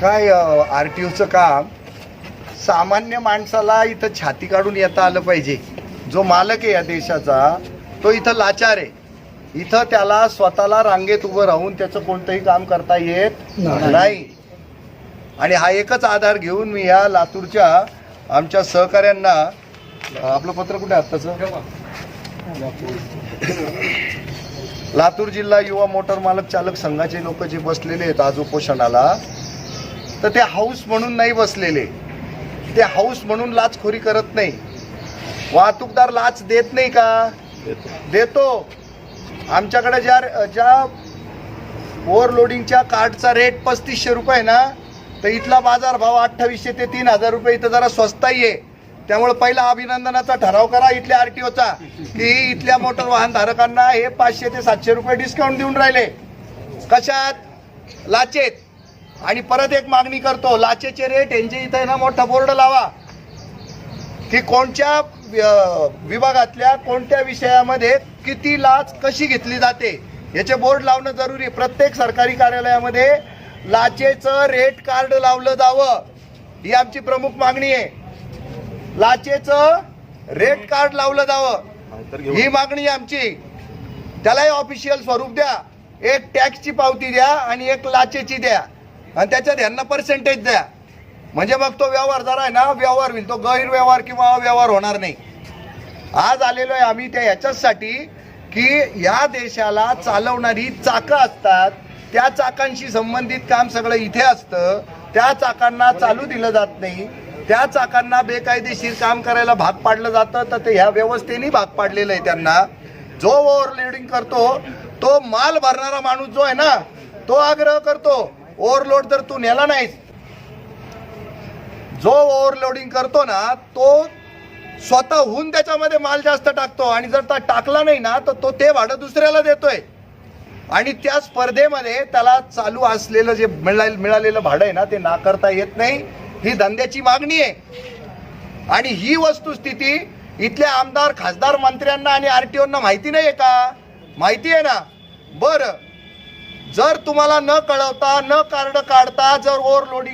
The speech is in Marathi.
काय आर टी ओचं काम? सामान्य माणसाला इथं छाती काढून येता आलं पाहिजे. जो मालक आहे या देशाचा तो इथं लाचार आहे. इथं त्याला स्वतःला रांगेत उभं राहून त्याचं कोणतंही काम करता येत नाही. आणि हा एकच आधार घेऊन मी या लातूरच्या आमच्या सहकाऱ्यांना आपलं पत्र कुठे आत्ताचं? लातूर जिल्हा युवा मोटर मालक चालक संघाचे लोक जे बसलेले आहेत आज उपोषणाला तर ते हाऊस म्हणून नाही बसलेले. ते हाऊस म्हणून लाचखोरी करत नाही. वाहतूकदार लाच देत नाही का? देतो. आमच्याकडे ज्या ज्या ओव्हरलोडिंगच्या कार्डचा रेट पस्तीसशे रुपये ना तर इथला बाजार भाव अठ्ठावीसशे ते तीन हजार रुपये. इथं जरा स्वस्ताही आहे. त्यामुळे पहिला अभिनंदनाचा ठराव करा इथल्या आरटीओचा की इथल्या मोटर वाहन धारकांना हे पाचशे ते सातशे रुपये डिस्काउंट देऊन राहिले. कशात? लाचेत. आणि परत एक मागणी करतो लाचेचे रेट यांचे इथं ना मोठा बोर्ड लावा. की कोणत्या विभागातल्या कोणत्या विषयामध्ये किती लाच कशी घेतली जाते याचे बोर्ड लावणं जरुरी. प्रत्येक सरकारी कार्यालयामध्ये लाचेचं रेट कार्ड लावलं जावं ही आमची प्रमुख मागणी आहे. लाचेचं रेट कार्ड लावलं जावं ही मागणी आहे आमची. त्यालाही ऑफिशियल स्वरूप द्या. एक टॅक्सची पावती द्या आणि एक लाचेची द्या. आणि त्याच्यात यांना पर्सेंटेज द्या. म्हणजे मग तो व्यवहार जरा आहे ना व्यवहार होईल. तो गैरव्यवहार किंवा अव्यवहार होणार नाही. आज आलेलो आहे आम्ही त्या याच्याचसाठी की या देशाला चालवणारी चाकं असतात. त्या चाकांशी संबंधित काम सगळं इथे असतं. त्या चाकांना चालू दिलं जात नाही. त्या चाकांना बेकायदेशीर काम करायला भाग पाडलं जातं. तर ते ह्या व्यवस्थेने भाग पाडलेलं आहे त्यांना. जो ओव्हरलोडिंग करतो तो माल भरणारा माणूस जो आहे ना तो आग्रह करतो. ओव्हरलोड जर तू नेला नाहीस. जो ओव्हरलोडिंग करतो ना तो स्वतःहून त्याच्यामध्ये माल जास्त टाकतो आणि जर तो टाकला नाही ना तर तो ते भाडं दुसऱ्याला देतोय. आणि त्या स्पर्धेमध्ये त्याला चालू असलेलं जे मिळा मिळालेलं भाडं आहे ना ते नाकारता येत नाही. ही धंद्याची मागणी आहे. आणि ही वस्तुस्थिती इथल्या आमदार खासदार मंत्र्यांना आणि आरटीओना माहिती नाही आहे का? माहिती आहे ना? बरं. जर तुम्हाला न कळवता न कार्ड काढता जर ओव्हरलोडिंग